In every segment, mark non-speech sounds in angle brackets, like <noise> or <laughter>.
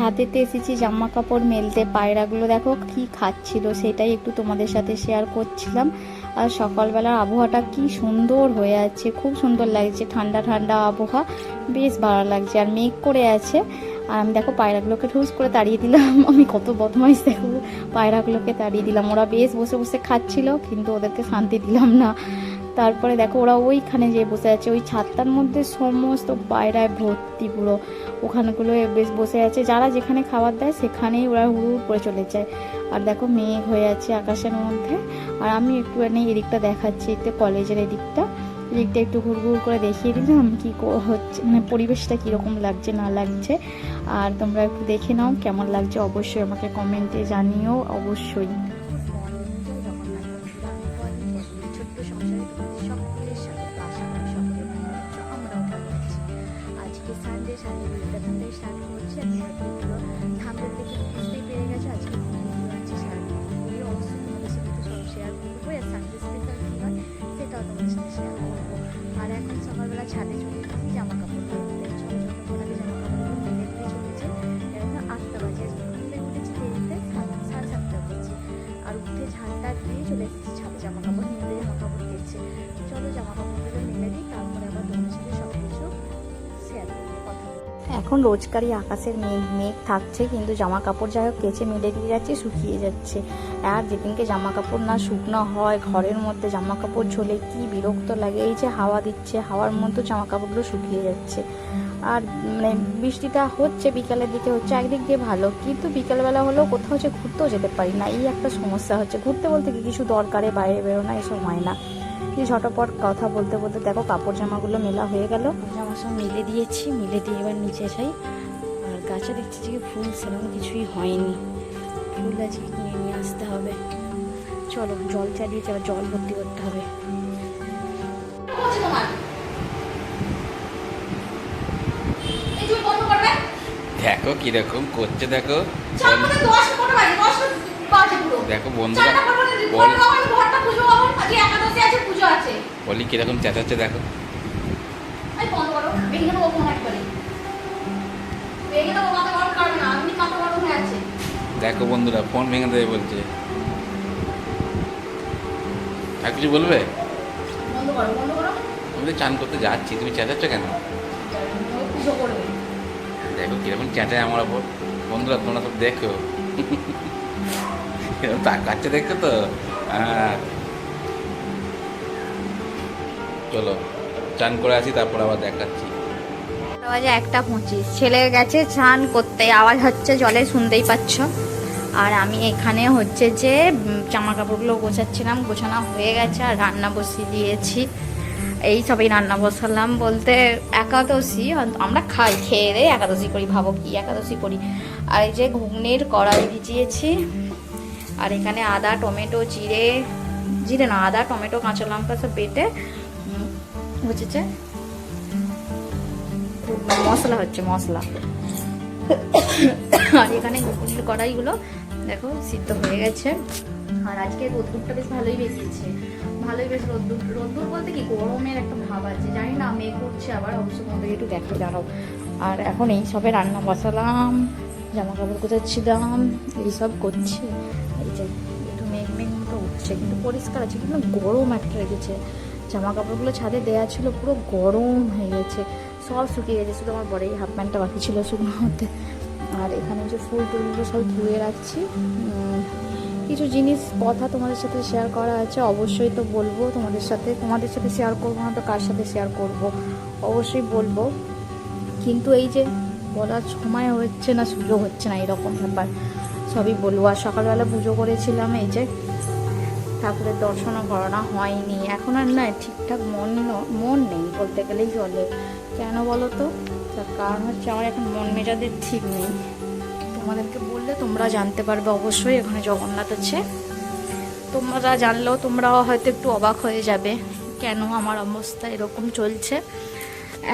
ছাদেতে এসেছি, জামা কাপড় মেলতে, পায়রাগুলো দেখো কি খাচ্ছিল, সেটাই একটু তোমাদের সাথে শেয়ার করছিলাম। আর সকালবেলার আবহাওয়াটা কি সুন্দর হয়ে আছে, খুব সুন্দর লাগছে, ঠান্ডা ঠান্ডা আবহাওয়া, বেশ ভালো লাগছে। আর মেঘ করে আছে, আর আমি দেখো পায়রাগুলোকে ঠুস করে তাড়িয়ে দিলাম, <laughs> আমি কত বদমাইশ দেখো, পায়রাগুলোকে তাড়িয়ে দিলাম। ওরা বেশ বসে বসে খাচ্ছিল, কিন্তু ওদেরকে শান্তি দিলাম না। তারপরে দেখো ওরা ওইখানে যে বসে আছে। ওই ছাদটার মধ্যে সমস্ত পায়রায় ভর্তি পুরো। ওখানগুলো বেশ বসে আছে। যারা যেখানে খাবার দেয় সেখানেই ওরা হুড় করে চলে যায়। আর দেখো মেঘ হয়ে আছে আকাশের মধ্যে। আর আমি একটুখানি এদিকটা দেখাচ্ছি এতে কলেজের এদিকটা। এদিকটা একটু ঘুর ঘুর করে দেখিয়ে দিলাম কো- হচ্ছে মানে পরিবেশটা কীরকম লাগছে, না লাগছে। আর তোমরা একটু দেখে নাও কেমন লাগছে। অবশ্যই আমাকে কমেন্টে জানিও, অবশ্যই। স্টার্ট করছি আমি হয়তো দেখে বুঝতেই পেরে গেছে, আজকে ভিডিও আছে সব শেয়ার করব আর সানডে কী হয়, সেটাও তোমাদের সাথে শেয়ার করব। আর এখন সকালবেলা ছাদে চলে এখন রোজকারই আকাশের মেঘ মেঘ থাকছে, কিন্তু জামা কাপড় যাই হোক কেচে মেলে দিয়ে যাচ্ছে, শুকিয়ে যাচ্ছে। আর যেদিনকে জামা কাপড় না শুকনো হয়, ঘরের মধ্যে জামা কাপড় ঝোলে কি বিরক্ত লাগে, এই যে হাওয়া দিচ্ছে, হাওয়ার মধ্যে জামা কাপড়গুলো শুকিয়ে যাচ্ছে। আর মানে বৃষ্টিটা হচ্ছে, বিকালের দিকে হচ্ছে, একদিক দিয়ে ভালো, কিন্তু বিকালবেলা হলেও কোথাও যে ঘুরতেও যেতে পারি না, এই একটা সমস্যা হচ্ছে। ঘুরতে বলতে কি কিছু দরকারে বাইরে বেরোনো এসব হয় না। এই ঝটপট কথা বলতে বলতে দেখো কাপড় জামাগুলো মেলা হয়ে গেল। জামা সব মিলে দিয়েছি মিলে দিয়ে এবার নিচে যাই। আর গাছে দেখছি যে ফুল সেরকম কিছুই হয়নি। ফুল আছে কিনে নিয়ে আসতে হবে? চলো জল চালিয়ে এবার জল ভর্তি করতে হবে। দেখো কীরকম করছে দেখো। দেখো বন্ধুরা বল বলি কীরকম চেঁচাচ্ছে দেখো। দেখো বন্ধুরা ফোন ভেঙে দেবে বলছে। আর কিছু বলবে আমি তো চান করতে যাচ্ছি তুমি চেঁচাচ্ছ কেন? দেখো কীরকম চেঁচায় আমার ওপর। বন্ধুরা তোমরা সব দেখো। দেখছ তো চলো চান করে আসি তারপর আবার দেখাচ্ছি একটা পঁচিশ ছেলে গেছে স্নান করতে আওয়াজ হচ্ছে জলে শুনতেই পাচ্ছ আর আমি এখানে হচ্ছে যে জামা কাপড়গুলো গোছাচ্ছিলাম গোছানো হয়ে গেছে আর রান্না বসিয়ে দিয়েছি এই সবই রান্না বসালাম বলতে একাদশী আমরা খাই খেয়ে দিয়ে একাদশী করি ভাবো কি একাদশী করি আর এই যে ঘুগনির কড়াই ভিজিয়েছি আর এখানে আদা, টমেটো, জিরে জিরে না, আদা, টমেটো, কাঁচা লঙ্কা সব বেটে বুঝেছে? মশলা হচ্ছে মশলা। আর এখানে ঘুগনির কড়াইগুলো দেখো, সিদ্ধ হয়ে গেছে। আর আজকে রোদ্দুরটা বেশ ভালোই বেরিয়েছে। ভালোই বেশ রোদ্দুর রোদ্দুর বলতে কি, গরমের একটা ভাব আছে। জানি না, মেঘ উঠছে আবার, অবশ্য তোমাদের একটু দেখো, জানাও। আর এখন এই সবে রান্না বসালাম জামা কাপড় গোছাচ্ছিলাম এইসব করছি। যে একটু মেঘ মেঘ মতো উঠছে, কিন্তু পরিষ্কার আছে, কিন্তু গরম একটা লেগেছে। জামা কাপড়গুলো ছাদে দেওয়া ছিল, পুরো গরম হয়ে গেছে। সব শুকিয়ে গেছে, শুধু আমার বড় এই হাফ প্যান্টটা বাকি ছিল শুকনো হতে আর এখানে যে ফুল টুলগুলো সব ধুয়ে রাখছি। কিছু জিনিস, কথা তোমাদের সাথে শেয়ার করা আছে, অবশ্যই তো বলব। তোমাদের সাথে তোমাদের সাথে শেয়ার করব না তো কার সাথে শেয়ার করব? অবশ্যই বলব। কিন্তু এই যে বলার সময় হচ্ছে না, সুযোগ হচ্ছে না, এরকম ব্যাপার। সবই বলব। আর সকালবেলা পুজো করেছিলাম এই যে, ঠাকুরের দর্শনও করানো হয়নি। এখন আর না, ঠিকঠাক মন মন নেই বলতে গেলেই চলে। কেন বলো তো? তার কারণ হচ্ছে আমার এখন মন মেজাদের ঠিক নেই। তোমাদেরকে বললে তোমরা জানতে পারবে অবশ্যই, এখানে জগন্নাথ আছে। তোমরা জানলেও তোমরাও হয়তো একটু অবাক হয়ে যাবে, কেন আমার অবস্থা এরকম চলছে।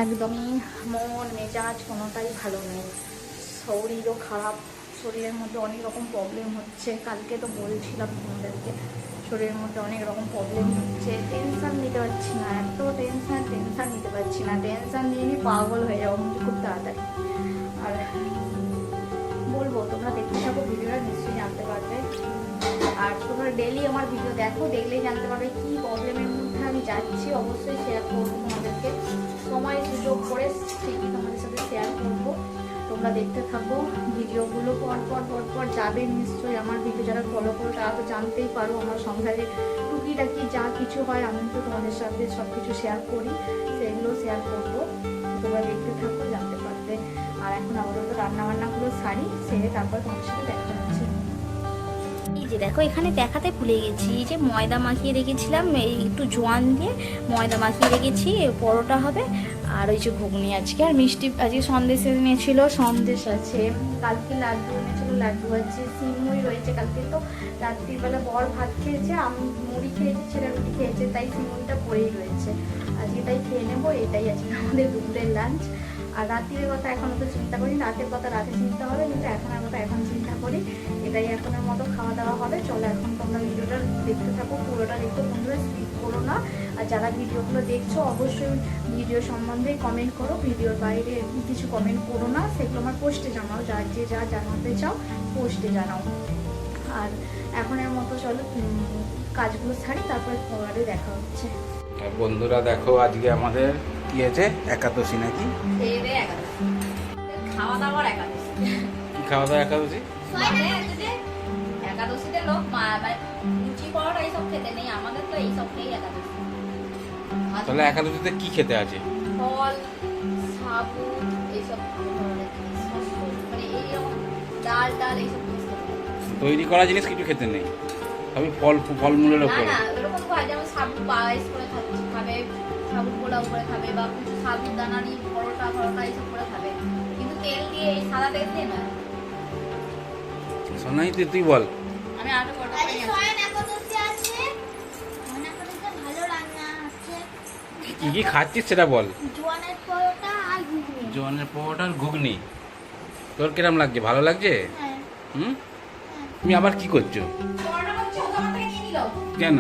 একদমই মন, মেজাজ কোনোটাই ভালো নেই। শরীরও খারাপ। শরীরের মধ্যে অনেক রকম প্রবলেম হচ্ছে। কালকে তো বলছিলাম তোমাদেরকে, শরীরের মধ্যে অনেক রকম প্রবলেম হচ্ছে। টেনশান নিতে পারছি না, এত টেনশান টেনশান নিতে পারছি না। টেনশান নিয়ে নিয়ে পাগল হয়ে যাব খুব তাড়াতাড়ি। আর বলব, তোমরা দেখতে থাকো, ভিডিওটা নিশ্চয়ই জানতে পারবে। আর তোমরা ডেলি আমার ভিডিও দেখো, দেখলেই জানতে পারবে কী প্রবলেমের মধ্যে আমি যাচ্ছি। অবশ্যই শেয়ার করব তোমাদেরকে। সময় সুযোগ করে ঠিকই তোমাদের তোমরা দেখতে থাকো, ভিডিওগুলো পর পর পর পর যাবে নিশ্চয়ই আমার ভিডিও যারা ফলো করো, তারা তো জানতেই পারো আমার সংসারে টুকিটাকি যা কিছু হয়, আমি তো তোমাদের সাথে সব কিছু শেয়ার করি, সেগুলো শেয়ার করব। তোমরা দেখতে থাকো, জানতে পারবে। আর এখন আপাতত রান্না বান্নাগুলো সারি, সেরে তারপর তোমার সাথে দেখা হচ্ছে। এই যে দেখো, এখানে দেখাতে ভুলে গেছি যে ময়দা মাখিয়ে রেখেছিলাম, এই একটু জোয়ান দিয়ে ময়দা মাখিয়ে রেখেছি, পরোটা হবে আর ওই যে ঘুগনি আজকে, আর মিষ্টি, আজকে সন্দেশ এনেছিল, সন্দেশ আছে, কালকে লাড্ডু এনেছিল, লাড্ডু আছে, সিমুই রয়েছে কালকে তো, রাত্রিবেলা বর ভাত খেয়েছে, আমি, মুড়ি খেয়েছি ছেলে রুটি খেয়েছে, তাই সিমুইটা পরেই রয়েছে। আজকে তাই খেয়ে নেব, এটাই আজকে আমাদের দুপুরের লাঞ্চ আর রাত্রির কথা এখন তো চিন্তা করি রাতের কথা রাতে চিন্তা হবে, কিন্তু এখনের কথা এখন চিন্তা করি। এটাই এখনের মতো খাওয়া দাওয়া হবে। চলো এখন তোমরা ভিডিওটা দেখতে থাকো, পুরোটা দেখো বন্ধুরা স্কিপ করো না। আর যারা ভিডিওগুলো দেখছ, অবশ্যই ভিডিও সম্বন্ধে কমেন্ট করো। ভিডিওর বাইরে কিছু কমেন্ট করো না। সেগুলো আমার পোস্টে জানাও। যা, যে যা জানাতে চাও পোস্টে জানাও। আর এখনের মতো চলো কাজগুলো ছাড়ি তারপরে পরে দেখা হচ্ছে। আর বন্ধুরা, দেখো আজকে আমাদের কি আছে একাদশী নাকি? খাওয়া দাওয়ার একাদশী। কি খাওয়া দাওয়া একাদশী একাদশীতে লোক লুচি পরোটা এইসব খেতে নেই আমাদের তো এইসব খেয়েই একাদশী। তাহলে একাদশীতে কি খেতে আছে? ফল সাবু এইসব মানে এইরকম ডাল এইসব। তৈরি করা জিনিস কিছু খেতে নেই? আমি ফল ফলমূলের না ওপরে না এরকম হয় যেমন সাবু পায়েস করে খাবে সাবু পোলাও করে খাবে বা কিছু সাবু দানারি পরোটা পরোটা এইসব করে খাবে। কিন্তু তেল দিয়ে এই সাদা তেল দিয়ে না? শোনাই তুই তুই বল। আমি আরও পরোটা কি কি খাচ্ছিস সেটা বল। জোয়ানের পরোটা আর ঘুগনি। জোয়ানের পরোটার ঘুগনি। তোর কিরম লাগছে? ভালো লাগছে? হ্যাঁ। হুম? তুমি আবার কি করছ? কেন?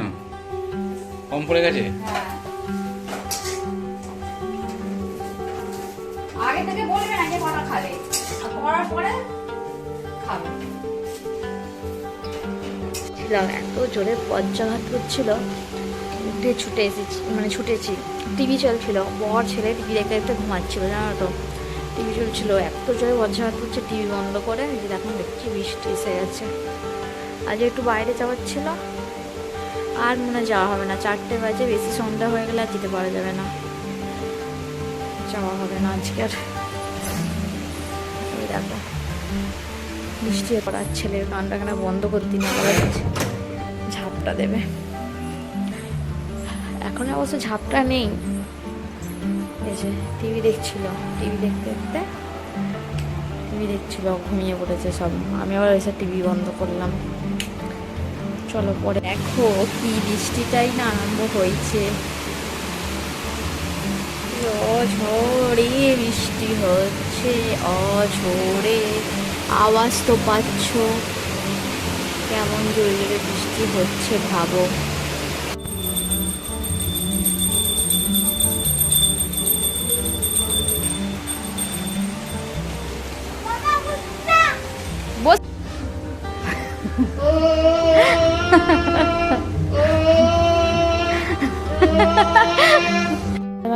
কম পড়ে গেছে? আর করার পরে খাবে এত জোরে বজ্রাঘাত হচ্ছিল, উঠে ছুটে এসেছি মানে ছুটেছি। টিভি চলছিল, বর, ছেলে টিভি দেখতে দেখতে ঘুমাচ্ছিল, জানো তো। টিভি চলছিল, এত জোরে বজ্রাঘাত হচ্ছে টিভি বন্ধ করে যে এখন দেখছি বৃষ্টি এসে গেছে। আজ একটু বাইরে যাওয়ার ছিল, আর মনে যাওয়া হবে না। চারটে বাজে, বেশি সন্ধ্যা হয়ে গেলে আর যেতে পারা যাবে না। যাওয়া হবে না আজকে আর। বৃষ্টি পড়ার ছেলের গানটা কেন বন্ধ করতে না বলা ঝাপটা দেবে। এখন অবশ্য ঝাপটা নেই। এই যে টিভি দেখছিল। টিভি দেখতে দেখতে টিভি দেখছিল, ঘুমিয়ে পড়েছে সব। আমি আবার এসে টিভি বন্ধ করলাম। চলো পরে দেখো কি বৃষ্টিটাই না আরম্ভ হয়েছে। অঝরে বৃষ্টি হচ্ছে, অঝরে আওয়াজ তো পাচ্ছ। কেমন জোরে বৃষ্টি হচ্ছে, ভাবো। <laughs>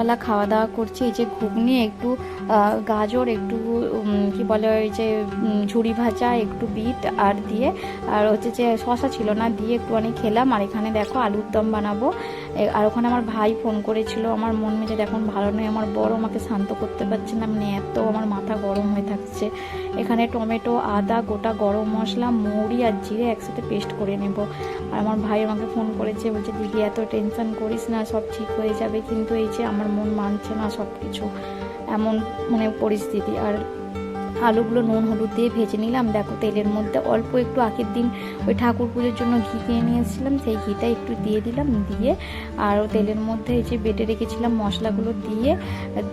বেলা খাওয়া দাওয়া করছি, এই যে ঘুগনি, একটু গাজর একটু কি বলে ওই যে ঝুড়ি ভাজা, একটু বিট আর দিয়ে, আর হচ্ছে যে শশা ছিল না, দিয়ে একটু অনেক খেলাম। আর এখানে দেখো আলুর দম বানাবো। আর ওখানে আমার ভাই ফোন করেছিল, আমার মন মেজাজ এখন ভালো নয়, আমার বড় আমাকে শান্ত করতে পারছে না মানে এত আমার মাথা গরম হয়ে থাকছে। এখানে টমেটো, আদা, গোটা গরম মশলা, মৌরি আর জিরে একসাথে পেস্ট করে নেব। আর আমার ভাই আমাকে ফোন করেছে, বলছে, দিদি, এত টেনশন করিস না, সব ঠিক হয়ে যাবে, কিন্তু এই যে আমার মন মানছে না সব কিছু এমন মানে পরিস্থিতি। আর আলুগুলো নুন, হলুদ দিয়ে ভেজে নিলাম। দেখো তেলের মধ্যে অল্প একটু আগের দিন ওই ঠাকুর পুজোর জন্য ঘি কিনে নিয়ে এসেছিলাম সেই ঘিটা একটু দিয়ে দিলাম, দিয়ে আর তেলের মধ্যে এই যে বেটে রেখেছিলাম মশলাগুলো দিয়ে,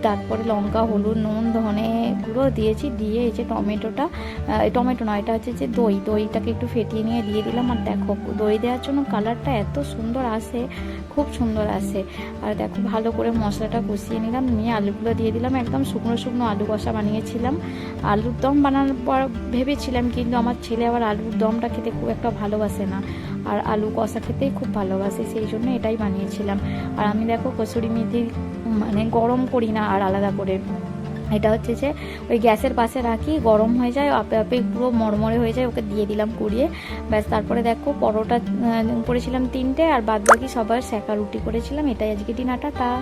তারপরে লঙ্কা, হলুদ, নুন, ধনে গুঁড়ো দিয়েছি, দিয়ে এই যে টমেটোটা টমেটো নয়, এটা হচ্ছে যে দই। দইটাকে একটু ফেটিয়ে নিয়ে দিয়ে দিলাম। আর দেখো দই দেওয়ার জন্য কালারটা এত সুন্দর আসে খুব সুন্দর আসে আর দেখো, ভালো করে মশলাটা কষিয়ে নিলাম। নিয়ে আলুগুলো দিয়ে দিলাম। একদম শুকনো শুকনো আলু কষা বানিয়েছিলাম। আলুর দম বানানোর পর ভেবেছিলাম, কিন্তু আমার ছেলে আবার আলুর দমটা খেতে খুব একটা ভালোবাসে না। আর আলু কষা খেতেই খুব ভালোবাসে, সেই জন্য এটাই বানিয়েছিলাম। আর আমি দেখো, কসুরি মেথি মানে গরম করি না আর আলাদা করে। এটা হচ্ছে যে ওই গ্যাসের পাশে রাখি, গরম হয়ে যায়, আপে আপে পুরো মরমরে হয়ে যায়, ওকে দিয়ে দিলাম কুড়িয়ে। ব্যাস, তারপরে দেখো পরোটা করেছিলাম তিনটে, আর বাদ বাকি সবার শেখা রুটি করেছিলাম, এটাই আজকে ডিনারটা তা